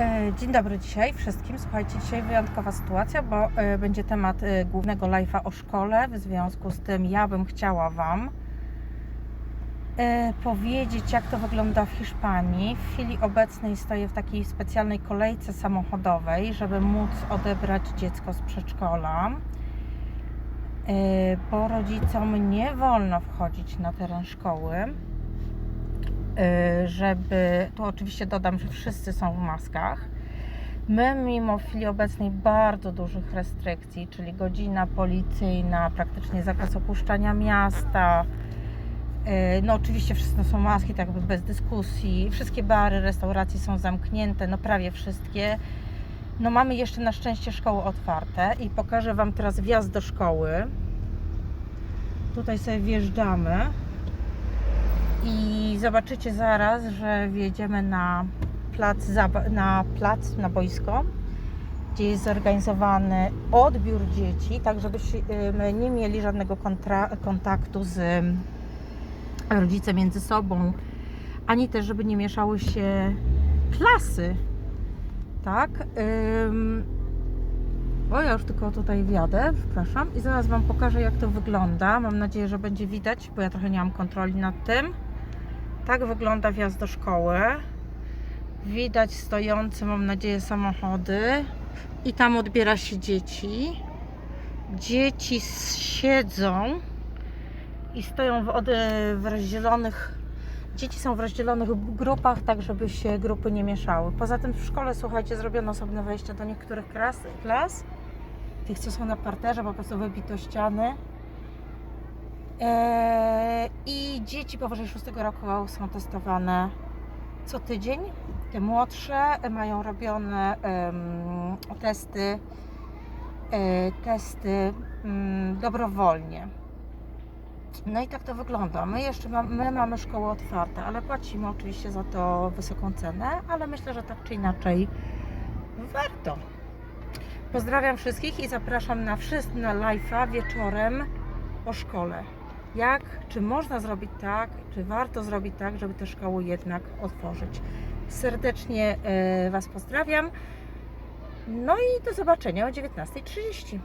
E, Dzień dobry dzisiaj wszystkim. Słuchajcie, dzisiaj wyjątkowa sytuacja, bo e, będzie temat e, głównego live'a o szkole. W związku z tym ja bym chciała Wam powiedzieć, jak to wygląda w Hiszpanii. W chwili obecnej stoję w takiej specjalnej kolejce samochodowej, żeby móc odebrać dziecko z przedszkola. Bo rodzicom nie wolno wchodzić na teren szkoły żeby, tu oczywiście dodam, że wszyscy są w maskach. My mimo w chwili obecnej bardzo dużych restrykcji, czyli godzina policyjna, praktycznie zakaz opuszczania miasta, y, no oczywiście wszyscy są maski, tak jakby bez dyskusji, wszystkie bary, restauracje są zamknięte, no prawie wszystkie. No mamy jeszcze na szczęście szkoły otwarte i pokażę Wam teraz wjazd do szkoły. Tutaj sobie wjeżdżamy. I zobaczycie zaraz, że wjedziemy na plac, na plac, na boisko, gdzie jest zorganizowany odbiór dzieci, tak żebyśmy nie mieli żadnego kontaktu z ym, rodzicem między sobą, ani też, żeby nie mieszały się klasy. Tak? Ym, ja już tylko tutaj wjadę, przepraszam. I zaraz Wam pokażę, jak to wygląda. Mam nadzieję, że będzie widać, bo ja trochę nie mam kontroli nad tym. Tak wygląda wjazd do szkoły. Widać stojące, mam nadzieję, samochody. I tam odbiera się dzieci. Dzieci siedzą i stoją w, od, w rozdzielonych. Dzieci są w rozdzielonych grupach, tak żeby się grupy nie mieszały. Poza tym w szkole, słuchajcie, zrobiono osobne wejście do niektórych klas, klas tych, co są na parterze, po prostu wybito ściany. Eee, I dzieci powyżej 6 roku są testowane co tydzień. Te młodsze mają robione testy, e, testy mm, dobrowolnie. No i tak to wygląda. My jeszcze mam, my mamy szkoły otwarte, ale płacimy oczywiście za to wysoką cenę, ale myślę, że tak czy inaczej warto. Pozdrawiam wszystkich i zapraszam na wszystko na live'a wieczorem o szkole. Jak, czy można zrobić tak, czy warto zrobić tak, żeby te szkoły jednak otworzyć. Serdecznie e, Was pozdrawiam. No i do zobaczenia o 19.30.